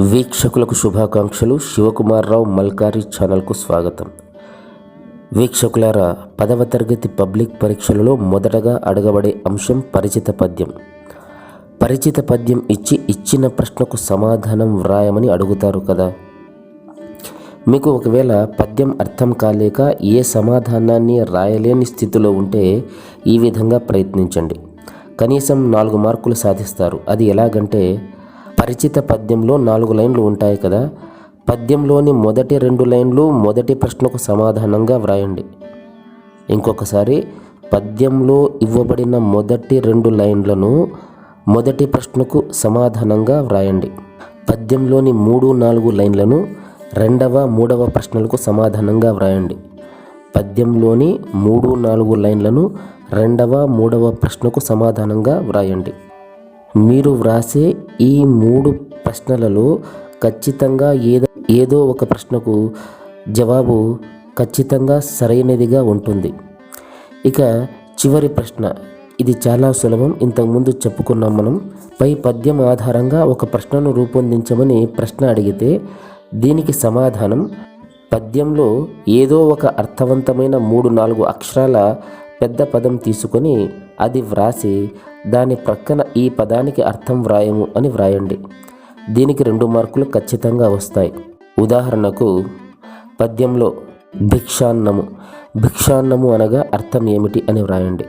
వీక్షకులకు శుభాకాంక్షలు. శివకుమార్రావు మల్కారి ఛానల్కు స్వాగతం. వీక్షకులారా పదవ తరగతి పబ్లిక్ పరీక్షలలో మొదటగా అడగబడే అంశం పరిచిత పద్యం. పరిచిత పద్యం ఇచ్చి ఇచ్చిన ప్రశ్నకు సమాధానం వ్రాయమని అడుగుతారు కదా. మీకు ఒకవేళ పద్యం అర్థం కాలేక ఏ సమాధానాన్ని రాయలేని స్థితిలో ఉంటే ఈ విధంగా ప్రయత్నించండి. కనీసం నాలుగు మార్కులు సాధిస్తారు. అది ఎలాగంటే పరిచిత పద్యంలో నాలుగు లైన్లు ఉంటాయి కదా. పద్యంలోని మొదటి రెండు లైన్లు మొదటి ప్రశ్నకు సమాధానంగా వ్రాయండి. ఇంకొకసారి పద్యంలో ఇవ్వబడిన మొదటి రెండు లైన్లను మొదటి ప్రశ్నకు సమాధానంగా వ్రాయండి. పద్యంలోని మూడు నాలుగు లైన్లను రెండవ మూడవ ప్రశ్నలకు సమాధానంగా వ్రాయండి. పద్యంలోని మూడు నాలుగు లైన్లను రెండవ మూడవ ప్రశ్నకు సమాధానంగా వ్రాయండి. మీరు వ్రాసే ఈ మూడు ప్రశ్నలలో ఖచ్చితంగా ఏదో ఏదో ఒక ప్రశ్నకు జవాబు ఖచ్చితంగా సరైనదిగా ఉంటుంది. ఇక చివరి ప్రశ్న. ఇది చాలా సులభం. ఇంతకుముందు చెప్పుకున్నాం మనం. పై పద్యం ఆధారంగా ఒక ప్రశ్నను రూపొందించమని ప్రశ్న అడిగితే దీనికి సమాధానం పద్యంలో ఏదో ఒక అర్థవంతమైన మూడు నాలుగు అక్షరాల పెద్ద పదం తీసుకొని అది వ్రాసి దాని ప్రక్కన ఈ పదానికి అర్థం వ్రాయము అని వ్రాయండి. దీనికి రెండు మార్కులు ఖచ్చితంగా వస్తాయి. ఉదాహరణకు పద్యంలో భిక్షాన్నము. భిక్షాన్నము అనగా అర్థం ఏమిటి అని వ్రాయండి.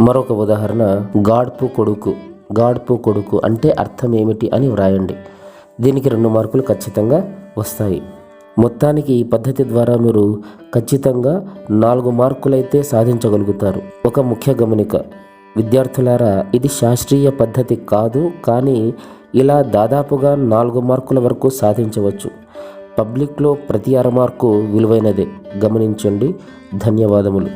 మరొక ఉదాహరణ గాడ్పు కొడుకు. గాడ్పు కొడుకు అంటే అర్థం ఏమిటి అని వ్రాయండి. దీనికి రెండు మార్కులు ఖచ్చితంగా వస్తాయి. మొత్తానికి ఈ పద్ధతి ద్వారా మీరు ఖచ్చితంగా నాలుగు మార్కులైతే సాధించగలుగుతారు. ఒక ముఖ్య గమనిక విద్యార్థులారా ఇది శాస్త్రీయ పద్ధతి కాదు కానీ ఇలా దాదాపుగా నాలుగు మార్కుల వరకు సాధించవచ్చు. పబ్లిక్లో ప్రతి అర మార్కు విలువైనదే. గమనించండి. ధన్యవాదములు.